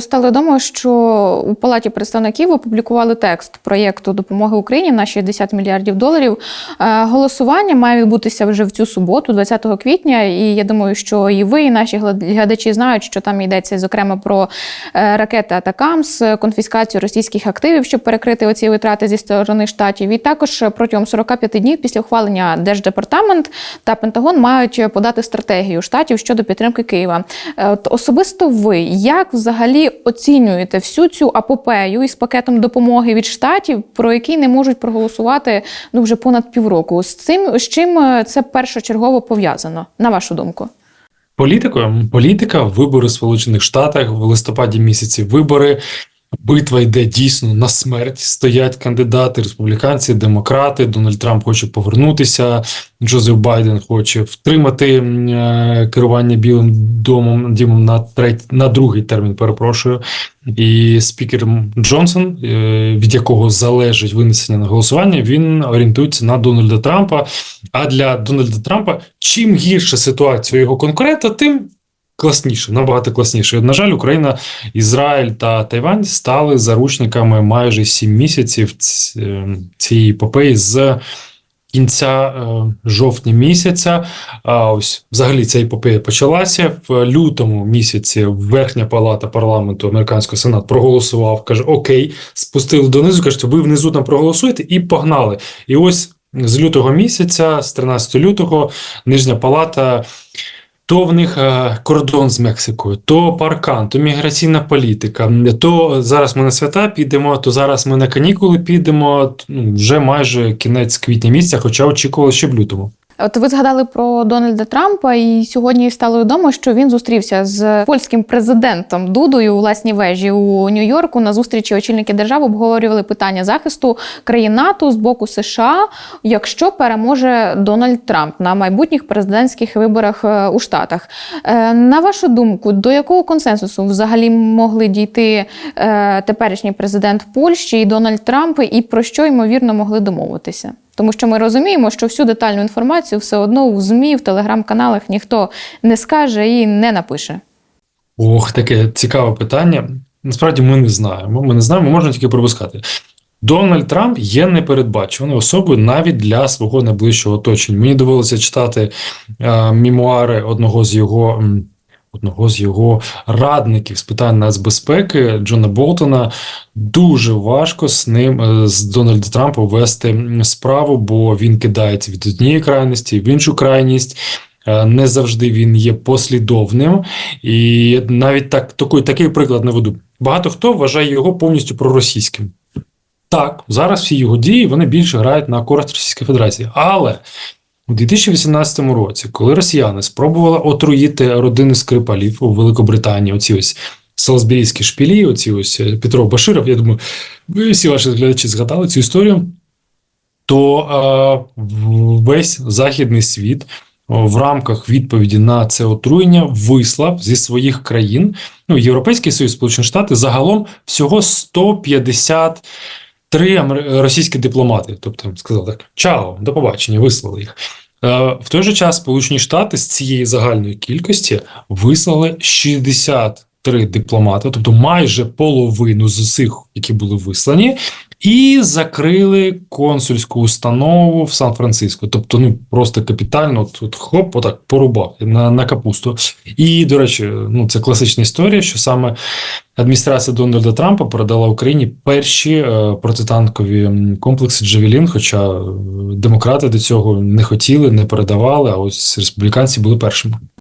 стало відомо, що у Палаті представників опублікували текст проєкту допомоги Україні на 60 мільярдів доларів. Е, Голосування має відбутися вже в цю суботу, 20 квітня. І я думаю, що і ви, і наші глядачі знають, що там йдеться зокрема про е, ракети Атакамс, конфіскацію російських активів, щоб перекрити оці витрати зі сторони штатів. І також протягом 45 днів після ухвалення Держдепартамент та Пентагон мають подати стратегію штатів щодо підтримки Києва. Е, От особисто ви як взагалі оцінюєте всю цю апопею із пакетом допомоги від штатів, про який не можуть проголосувати ну вже понад півроку? З цим з чим е, це першочергово пов'язано, на вашу думку? Політикою політика, вибори в Сполучених Штатах в листопаді місяці вибори. Битва йде дійсно на смерть. Стоять кандидати, республіканці, демократи. Дональд Трамп хоче повернутися. Джозеф Байден хоче втримати е, керування Білим домом дімом на треть, на другий термін. Перепрошую. І спікер Джонсон, е, від якого залежить винесення на голосування, він орієнтується на Дональда Трампа. А для Дональда Трампа чим гірша ситуація його конкурента, тим класніше, набагато класніше. На жаль, Україна, Ізраїль та Тайвань стали заручниками майже сім місяців е, цієї епопеї з кінця е, жовтня місяця. А ось взагалі ця епопея почалася в лютому місяці. Верхня палата парламенту американського сенат проголосував, каже: Окей, спустили донизу, кажуть, ви внизу там проголосуєте і погнали. І ось з лютого місяця, з 13 лютого, нижня палата. То в них е, кордон з Мексикою, то паркан, то міграційна політика, то зараз ми на свята підемо, то зараз ми на канікули підемо. Ну, вже майже кінець квітня місяця, хоча очікували ще в лютому. От ви згадали про Дональда Трампа, і сьогодні стало відомо, що він зустрівся з польським президентом Дудою у власній вежі у Нью-Йорку. На зустрічі очільники держав обговорювали питання захисту країн НАТО з боку США, якщо переможе Дональд Трамп на майбутніх президентських виборах е, у Штатах. Е, На вашу думку, до якого консенсусу взагалі могли дійти е, теперішній президент Польщі і Дональд Трамп, і про що ймовірно могли домовитися? Тому що ми розуміємо, що всю детальну інформацію все одно у ЗМІ, в телеграм-каналах ніхто не скаже і не напише. Ох, таке цікаве питання. Насправді ми не знаємо. Ми не знаємо, можна тільки пропускати. Дональд Трамп є непередбачуваною особою навіть для свого найближчого оточення. Мені довелося читати е, мемуари одного з його. м, Одного з його радників з питань нацбезпеки Джона Болтона дуже важко з ним е, з Дональда Трампа вести справу, бо він кидається від однієї крайності в іншу крайність. Е, Не завжди він є послідовним, і навіть так такий, такий приклад наведу. Багато хто вважає його повністю проросійським. Так, зараз всі його дії вони більше грають на користь Російської Федерації. Але у 2018 році, коли росіяни спробували отруїти родини Скрипалів у Великобританії, оці ось Салзберійські шпілі, оці ось е, Петро Баширов, я думаю, ви всі ваші глядачі згадали цю історію, то е, весь західний світ в рамках відповіді на це отруєння вислав зі своїх країн, ну, Європейський Союз, Сполучені Штати, загалом всього 150 три російські дипломати, тобто сказали так: чао, до побачення, вислали їх. Е, В той же час Сполучені Штати з цієї загальної кількості вислали 63 дипломати, тобто майже половину з усіх, які були вислані, і закрили консульську установу в Сан-Франциско. Тобто, ну просто капітально, от хоп, отак порубав на, на капусту. І, до речі, ну це класична історія, що саме адміністрація Дональда Трампа передала Україні перші е, протитанкові комплекси Джавелін, хоча е, демократи до цього не хотіли, не передавали, а ось республіканці були першими.